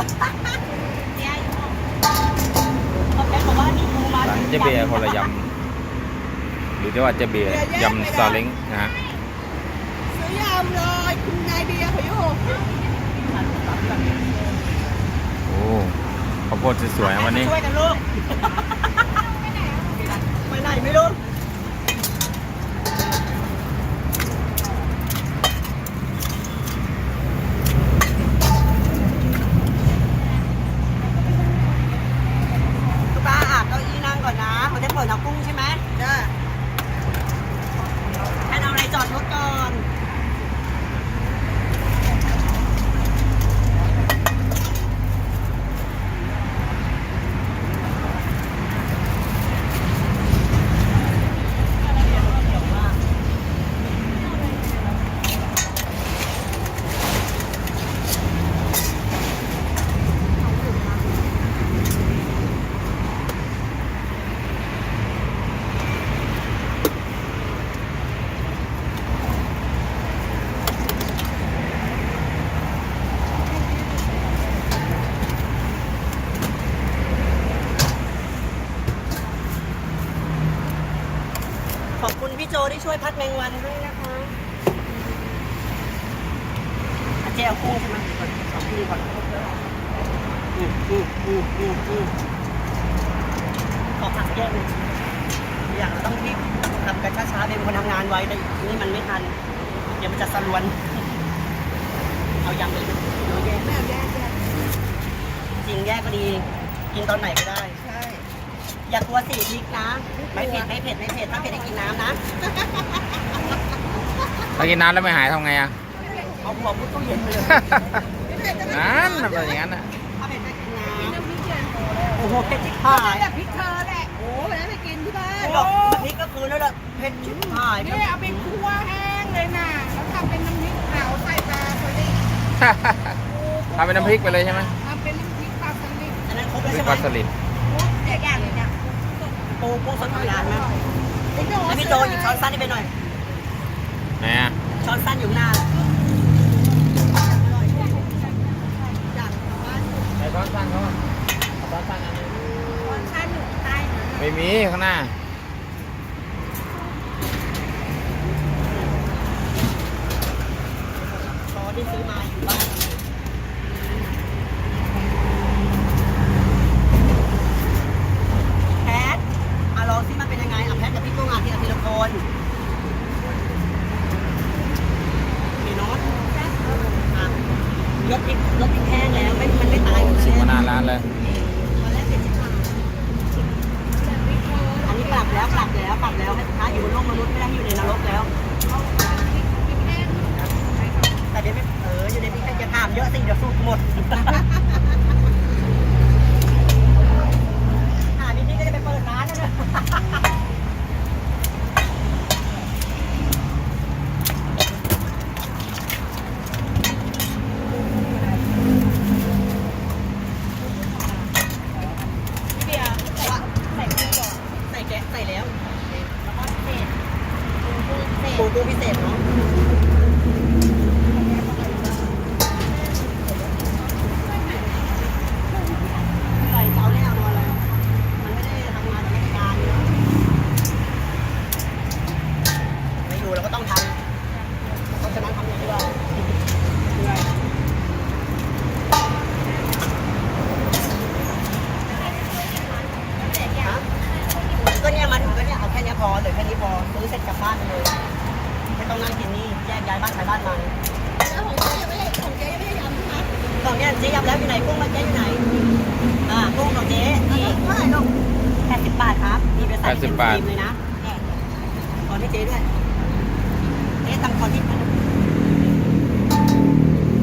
ร้านเจเบียร์คนละยำหรือจะว่าเจเบียร์ยำซาเล้งนะฮะซื้อยำเลยคุณนายเบียร์เขาอยู่โอ้ข้าวโพดสวยๆนะวันนี้ช่วยกันลูกไปไหนไม่รู้ ตุ๊กตาอาบเก้าอี้นั่งก่อนนะเขาจะเปิดน้ำกุ้งใช่ไหม จ้า ให้เอาอะไรจอดรถก่อน ขอบคุณพี่โจที่ช่ วยพัดแมงวันด้วยนะคะอาเจเอากุ้งใช่ไหมก่อนเอากุ้งก่อนอืมอืมอืมอืมอืมขอผักแยกหนึ่งอย่างเราต้องรีบทำกันช้าๆเป็นคนทำงานไว้แต่นี่มันไม่ทัน เดี๋ยวมันจะสลวน เอายำไปเลยแยกแม่แย่แย่จริงแยกก็ดี กินตอนไหนก็ได้ อย่ากลัวสีพริกนะ ไม่เผ็ดไม่เผ็ดไม่เผ็ดถ้าเผ็ดให้กินน้ำนะถ้ากินน้ำแล้วไม่หายทำไงอะ เอาหัวมุดตู้เย็นไปเลยนั่นมันเป็นอย่างนั้นอะถ้าเผ็ดให้กินน้น้ำพริกเย็นำโอ้โหเผ็ดชิบหายแบบพริกเธอแหละโอ้วันนั้นไปกินที่บ้านไม่หรอกน้ำพริกก็คือนั่นแหละเผ็ดชิบหายนี่เอาไปคั่วแห้งเลยน่ะแล้วทำเป็นน้ำพริกเผาใส่ปลาสลิดทำเป็นน้ำพริกไปเลยใช่ไหมทำเป็นน้ำพริกปลาสลิดอันนั้นครบพแล้วริกใช่ไหปมลาสลิด เด็กอย่างเลยเนี่ย ปูปูสดธรรมดาไหมให้พี่โจหยิบช้อนสั้นให้ไปหน่อย ไหนอะช้อนสั้นอยู่ข้างหน้าไหนช้อนสั้นเขาช้อนสั้นอันนี้คนชั้นอยู่ใต้นั้นไม่มีข้างหน้าช้อนที่ซื้อมาอยู่บ้านแพทอะลองซิมันเป็นยังไงอะแพทกับพี่กุ้งอะที ละทีละคนพี่โน้ตอะรถพริกรถพริกแห้งแล้วไม่มันไม่ตายหรอก ชิม ใช่ มา ไหม นานร้านเลย ตอนแรกเป็นสิบห้าอันนี้ปรับแล้วปรับแล้วปรับแล้วให้พระอยู่บนโลกมนุษย์ไม่ได้ให้อยู่ในนรกแล้ว แต่เดี๋ยวไม่เอออยู่ในพี่แค่จะถามเยอะสิเดี๋ยวสู้หมดอ่านี่นี่ก็จะไปเปิดร้านแล้วนะพี่เบียร์ใส่ว่าใส่กุ้งก่อนใส่แกะใส่แล้วแล้วก็พิเศษปูปูพิเศษเนาะ ใส่เจ้าแน่นอนเลย มันไม่ได้ทำงานจากราชการเนี่ยไม่อยู่เราก็ต้องทำเพราะฉะนั้นทำอย่างเดียวเหนื่อยฮะ ก็เนี่ยมาถึงก็เนี่ยเอาแค่เนี้ยพอเหลือแค่นี้พอซื้อเสร็จกลับบ้านไปเลยไม่ต้องนั่งกินนี่แยกย้ายบ้านใครบ้านมันแล้วของเจ๊ยังไม่ได้ของเจ๊ยังไม่ได้ยำใช่ไหมตอนเนี้ยเจ๊ยับแล้วอยู่ไหนกุ้งมันเจ๊อยู่ไหนอ่ากุ้งของเจ๊นี่เท่าไหร่ลูกแปดสิบบาทครับนี่ไปใส่เป็น80บาททีมเลยนะเนี่ยขอให้เจ๊ด้วยเจ๊ทำคอนที่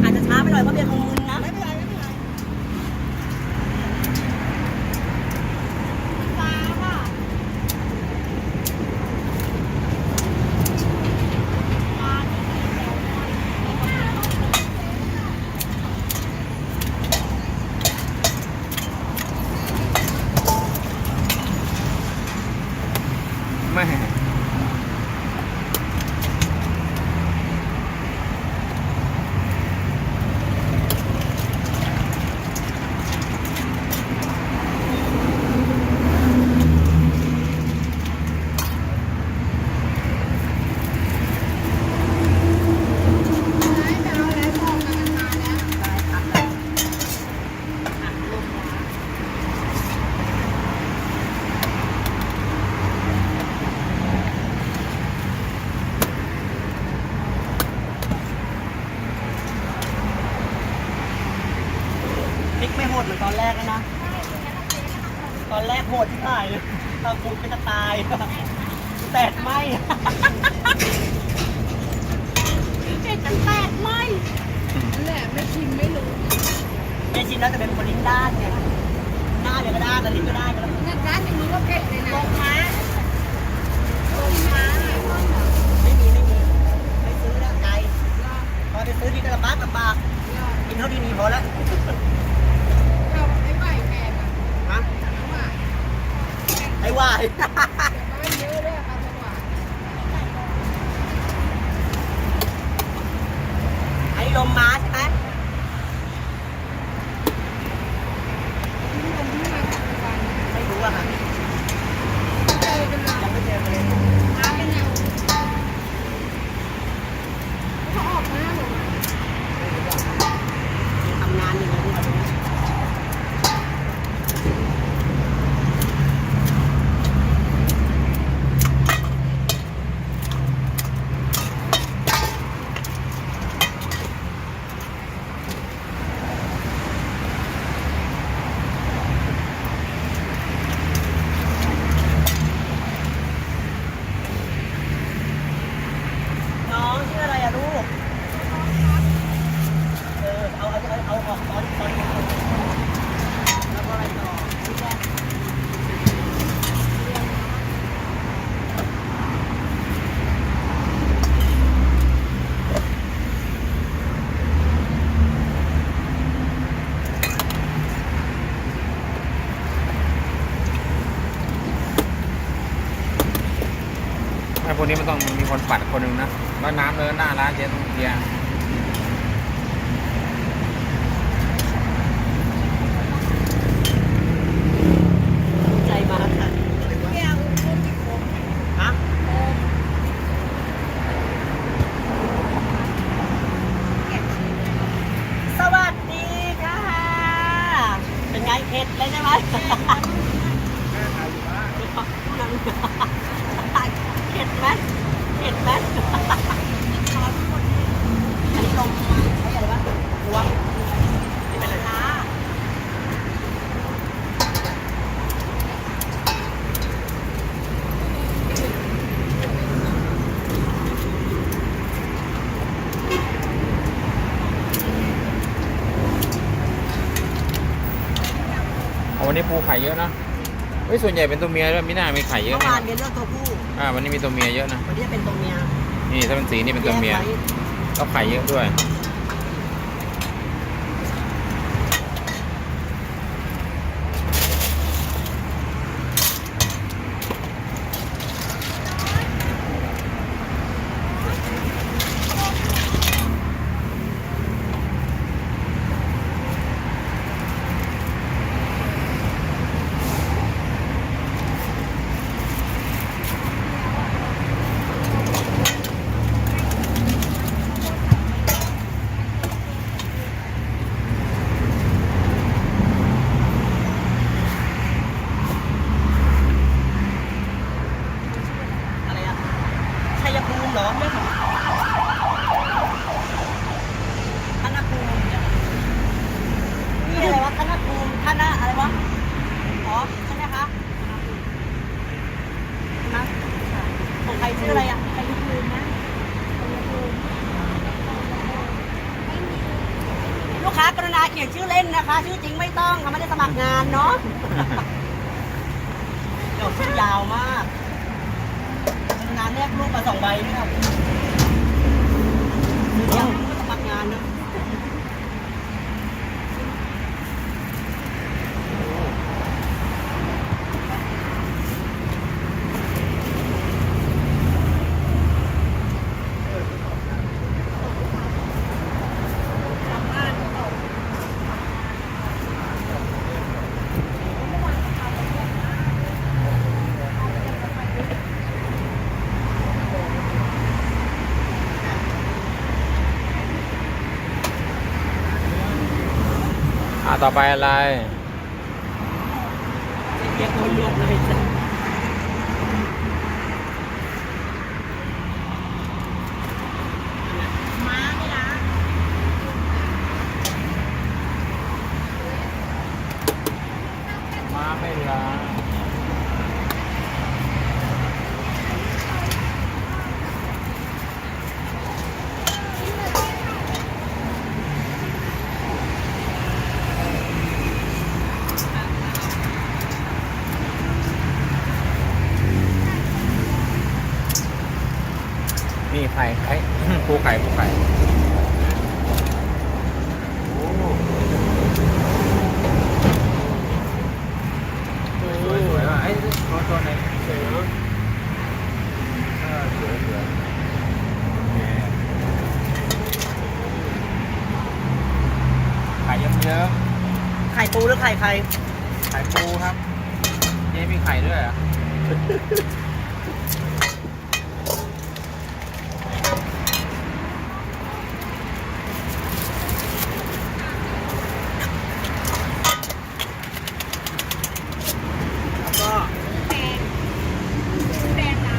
อาจจะช้าไปหน่อยเพราะเบียร์คงมึนนะ ไม่เป็นไรไม่เป็นไรปลาค่ะ ไม่ พริกไม่โหดเหมือนตอนแรกแล้วนะ ตอนแรกโหดที่ถ่ายเลยตอนคุณก็จะตาย แตกไหม เจ็ดจะแตกไหม นั่นแหละไม่ชิมไม่รู้ เจชินแล้วจะเป็นคนลิ้นด้านไงหน้า เดี๋ยวก็ด้านแต่ลิ้นก็ได้ก็แล้วนั่นร้านอย่างนี้ก็เผ็ดเลยนะลงมาลงมาต้นเหรอไม่มีไม่มีไม่ซื้อแล้วไกลรอพอไปซื้อที่กระบะกระบากรอกินเท่าที่มีพอแล้วเราไม่ไหวแพงอะฮะเพราะว่าไอ้วายเดี๋ยวมันไม่เยอะด้วยครับจังหวะไอ้ลมมาใช่ไหม ที่ลงที่มาจากปัจจุบัน ไม่รู้อะค่ะ เจอกันเลย ยังไม่เจอเลย น้ำเป็นไงเขาออกหน้าหนู ทำงานอย่างนี้แบบนี้ น้องชื่ออะไรอะลูก เออ เอา เอา เอาเอาออกตอนตอนแล้วก็อะไรต่อไอ้พวก นี้มันต้องมีคนปัดคนหนึ่งนะแล้วน้ำเลยหน้าร้านเจ๊ต้องเคลียร์ ใจมาค่ะ แก้วต้นที่โคม ฮะ โคมแกะชิ้นเลย สวัสดีค่ะ เป็นไงเผ็ดเลยใช่ไหมเผ็ดไหมเผ็ดไหมอันนี้ลงใช้อะไรวะรวมไม่เป็นไรนะ เอาวั นนี้ปูไข่เยอะนะเฮ้ยส่วนใหญ่เป็นตัวเมียด้วยมิน่ามีไข่เยเมื่อะอวานะนเรียนเรื่องตัวผู้อ่าวันนี้มีตัวเมียเยอะนะวันนี้เป็นตัวเมียนี่ถ้าเป็นสีนี่เป็นตัวเมียแกไว้ก็ไข่เยอะด้วย อะไรอะชัยภูมิเหรอไม่ของธนภูมิเนี่ยนี่อะไรวะธนภูมิธนะอะไรวะ อ๋อใช่ไหมคะใช่ไหมของใครชื่ออะไรอะชัยภูมินะชัยภูมิลูกค้ากรุณาเขีย นชื่อเล่นนะคะ ชื่อจริงไม่ต้องค่ะไม่ได้สมัครงานเนาะเดี๋ยวชื่อยาวมากงานแรกลูกมาสองใบนี่ครับเดี๋ยวไม่สมัครงานนะอ่า ต่อไปอะไรยกคนรวมเลยจ้ะม้าไม่นะ ไม่ล้า นี่ไข่ไข่ ปูไข่ปูไข่สวยสวยว่ะไอ้ตัวตัวไหนสวยเนาะเออสวยสวยเนี่ยไข่เยิ้ม ไข่ปูหรือ ไข่ใครๆไข่ปูครับเจ๊มีไข่ด้วยเหรอะ แล้วก็ แดงแดงนะ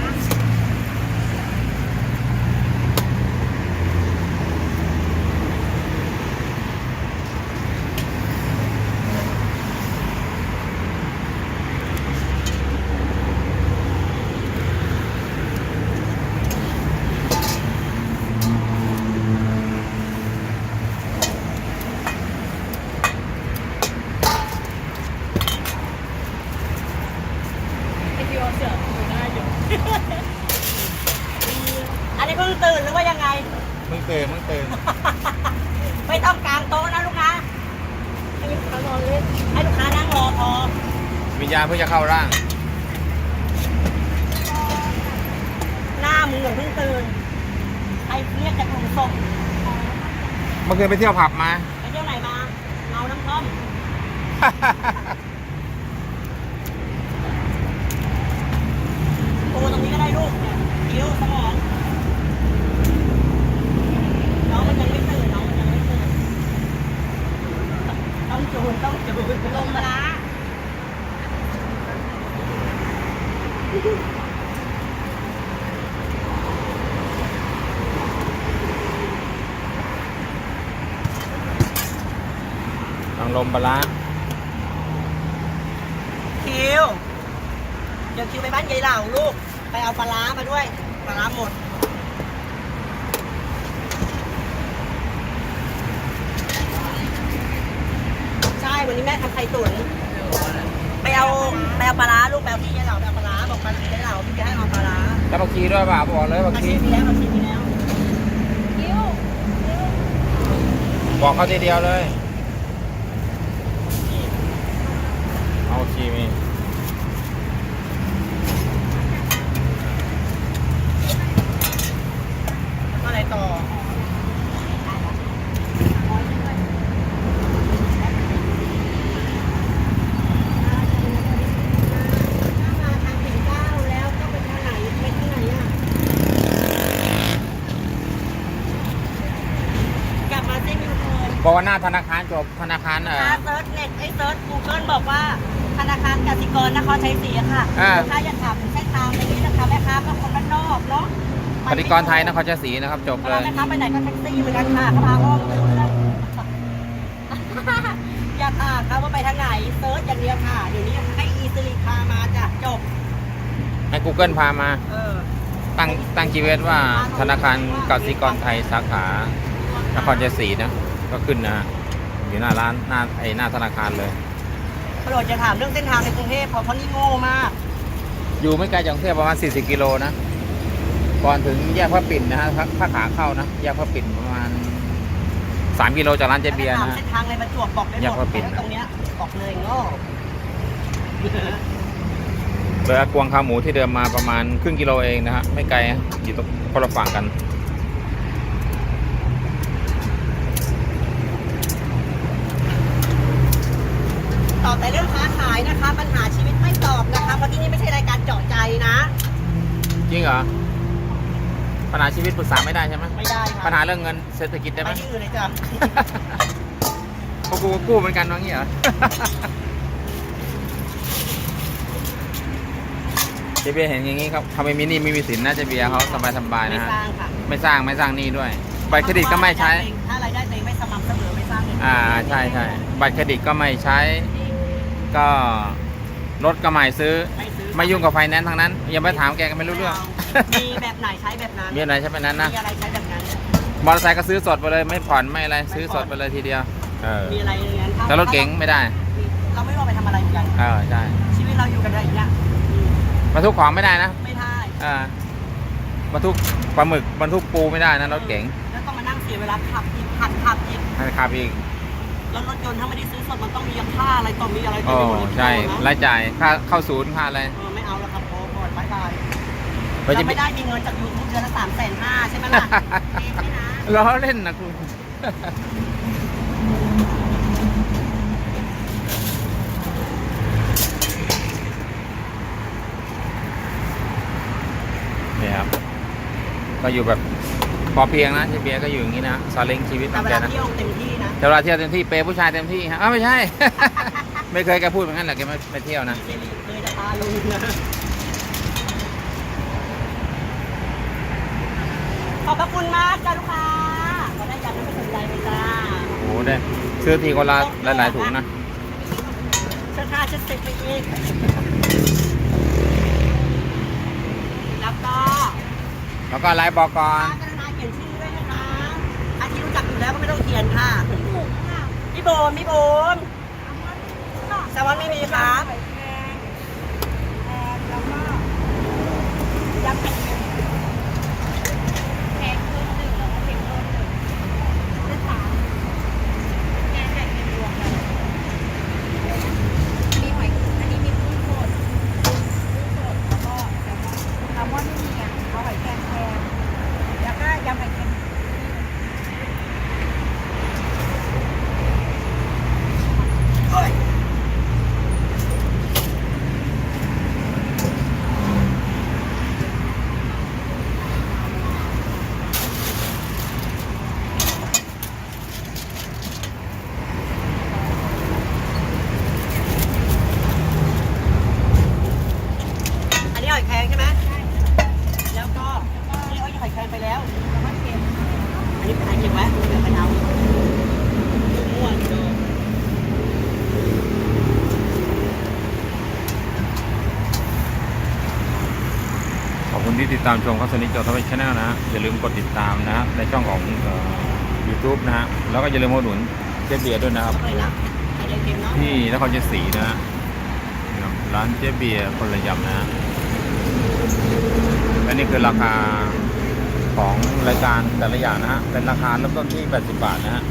ไอพี่ว่าเสืออยู่หน้าอยู่ อันนี้เพิ่งตื่นหรือว่ายังไง มึง เติมมึงเติมไม่ต้องกางโต๊ะนะลูกค้าให้ลูกค้านอนเล่นให้ลูกค้านั่งรอพอวิญญาณเพื่อจะเข้าร่าง หน้ามึงเหมือนเพิ่งตื่นใครเรียกจากหลุมศพเมื่อคืนไปเที่ยวผับมา ไปเที่ยวไหนมาเมาน้ำท่อมปูตรงนี้ก็ได้ลูกเนี่ยคิ้วสมองน้องมันยังไม่ตื่นน้องมันยังไม่ตื่น ต้องจูนต้องจูนลงมาละลองลมปลาร้าคิว เดี๋ยวคิวไปบ้านยายเหล่าลูก ไปเอาปลาร้ามาด้วย ปลาร้าหมด วันนี้แม่ทำไข่ตุ๋นไปเอาไปเอาปลาร้าลูกไปเอาที่ยายเหล่าไปเอาปลาร้าบอกปลาร้ายายเหล่าพี่จะให้เอาปลาร้าจะบักชีด้วยเปล่าบอกเลยบักอาชีชีพที่แล้วอาชีพที่แล้วคิ้วคิ้วบอกเขาทีเดียวเลย เอาบักชีมีแล้วก็อะไรต่อ มาทางปิ่นเกล้าแล้วก็ไปทางไหนไปทางไหนอะ กลับมาซิมิวเทิร์น บอกว่าหน้าธนาคารจบธนาคารเออ ถ้าเซิร์ชเน็ตไอ้เซิร์ชกูเกิลบอกว่าธนาคารกสิกรนครชัยศรีอะค่ะอ่า ลูกค้าอย่าถามถึงเส้นทางตรงนี้นะคะแม่ค้าก็คนบ้านนอกเนาะปฏิกรไทยนครชัยศรีนะครับจบเวเลลายแม่ค้าไปไหนก็แท็กซี่เหมือนกันค่ะเขาพาอ้อมไปรู้เรื่องอย่าถามค่ะว่าไปทางไหนเซิร์ชอย่างเดียวค่ะเดี๋ยวนี้ให้อีซิลิพามาจ้ะจบ ให้ Google พามา เออตั้งตั้งจีเวสว่าธนาคารกสิกรไทยสาขานครชัยศรีนะ ก็ขึ้นนะฮะอยู่หน้าร้านหน้าไอหน้าธนาคารเลยโปรดจะถามเรื่องเส้นทางในกรุงเทพเพราะเพราะนี่โง่มาก อยู่ไม่ไกลจากกรุงเทพประมาณ 40 กิโลนะ ก่อนถึงแยกพระปิ่นนะฮะถ้าถ้าขาเข้านะ แยกพระปิ่นประมาณ 3 กิโลจากร้านเจเบียร์ถามนะฮะ เส้นทางในประจวบบอกได้หอยากมดว่าปิดนะตรงเนี้ยบอกเลยโง่เรือกวงขาหมูที่เดิมมาประมาณครึ่งกิโลเองนะฮะ ไม่ไกลนะอยู่ตรงคนละฝั่งกัน ตอบแต่เรื่องค้าขายนะคะ ปัญหาชีวิตไม่ตอบนะคะเพราะที่นี่ไม่ใช่รายการเจาะใจนะ จริงเหรอ ปัญหาชีวิตปรึกษาไม่ได้ใช่ไหมไม่ได้ค่ะปัญหาเรื่องเงินเศรษฐกิจได้ไหไปมที่อื่นเลยจ้ะพวกกูก็กู้เหมือนกันว่างี้เหรอ เจเบียร์เห็นอย่างนี้ครับทำไมมินี่ไม่มีสินนะเจเบียร์เขาสบายสบายๆไม่นะฮะ สร้างค่ะไม่สร้างไม่สร้างหนี้ด้วย บัตรเครดิตก็ไม่ใช้ ถ้ารายได้ตัวเองไม่สม่ำเสมอไม่สร้างเงินอ่าใช่ใช่บัตรเครดิตก็ไม่ใช้ ก็รถก็ใหม่ซื้อ ไม่ซื้อไม่ยุ่งกับไฟแนนซ์ทั้งนั้น ยังไม่ถามแกก็ไม่รู้เรื่อง มีแบบไหนใช้แบบนั้นมีอะไรใช่ไหมนั้นนะ มีอะไรใช้แบบนั้น มอเตอร์ไซค์ก็ซื้อสดไปเลยไม่ผ่อนไม่อะไรซื้อสดไปเลยทีเดียว เออมีอะไรอย่างนั้นแต่รถเก๋งไม่ได้ เราไม่รู้เอาไปทำอะไรเหมือนกัน เออใช่ ชีวิตเราอยู่กันได้อย่างเงี้ยอืมบรรทุกของไม่ได้นะ ไม่ได้เออบรรทุกปลาหมึกบรรทุกปูไม่ได้นะรถเก๋ง แล้วต้องมานั่งเสียเวลาขับอีกขับขับอีกให้ขับอีก แล้วรถยนต์ถ้าไม่ได้ซื้อสดมันต้องมีค่าอะไรต่อมีอะไรต่โอ้อมีหมดเลยใช่นะรายจ่ายค่าเข้าศูนย์ค่าอะไร เออไม่เอาแล้วครับโอ้โหบายบายก็จะเรามีไม่ได้มีเงินจากยูทูบเดือนละสามแสนห้าใช่ไหมล่ะเองไม่นะล้อเล่นนะคุณนี่ครับ ก็อยู่แบบพอเพียงนะเจเบียร์ก็อยู่อย่างนี้นะซาเล้งชีวิตขแต่องเวแกลานะ เที่ยวเต็มที่นะ แต่เวลาเที่ยวเต็มที่เปย์ผู้ชายเต็มที่ฮะอ้าวไม่ใช่ ไม่เคยแกพูดเหมือนกันแหละแกไม่ไปเที่ยวนะเคยเคยจะพาลุงนะขอบพระคุณมากจ้าลูกค้าก็ได้ยันไม่สนใจเลยจ้าโอ้โหได้ซื้อทีคนละหลายๆถุงนะเสื้อผ้าเช็ดเสร็จไปอีกแล้วก็แล้วก็ไลฟ์บอกก่อนกรุณา แล้วก็ไม่ต้องเขียนค่ะพี่โบมพี่โบมแซลมอนไม่มีครับ แล้วก็ยำไข่เค็มแพงเพิ่มหนึ่งแล้วก็เค็มเพิ่มหนึ่งเลือกสามแกงไข่เค็มรวมกันมีหอยอันนี้มีกุ้งสดกุ้งสดแล้วก็แซลมอนแซลมอนไม่มีอะเอาหอยแครงแทนแล้วก็ยำไข่เค็ม เฮ้ย อันนี้หอยแครงใช่ไหมแล้วก็อันนี้หอยแครงไปแล้ว แล้วก็เค็ม อันนี้เป็นไอเก็บไว้เดี๋ยวไปเอาม่วนเนอะ ขอบคุณที่ ติดตามชมครับสนิทจอทวิชแนลนะฮะอย่าลืมกดติดตามนะฮะในช่องของยูทูบนะฮะแล้วก็อย่าลืมมาอุดหนุนเจ๊เบียร์ด้วยนะครับเอาไปนะไอเค็มเนาะที่นครชัยศรีนะฮะนะครับร้านเจ๊เบียร์คนละยำนะฮะและนี่คือราคาของรายการแต่ละอย่างนะฮะเป็นราคาเริ่มต้นที่ 80 บาทนะฮะ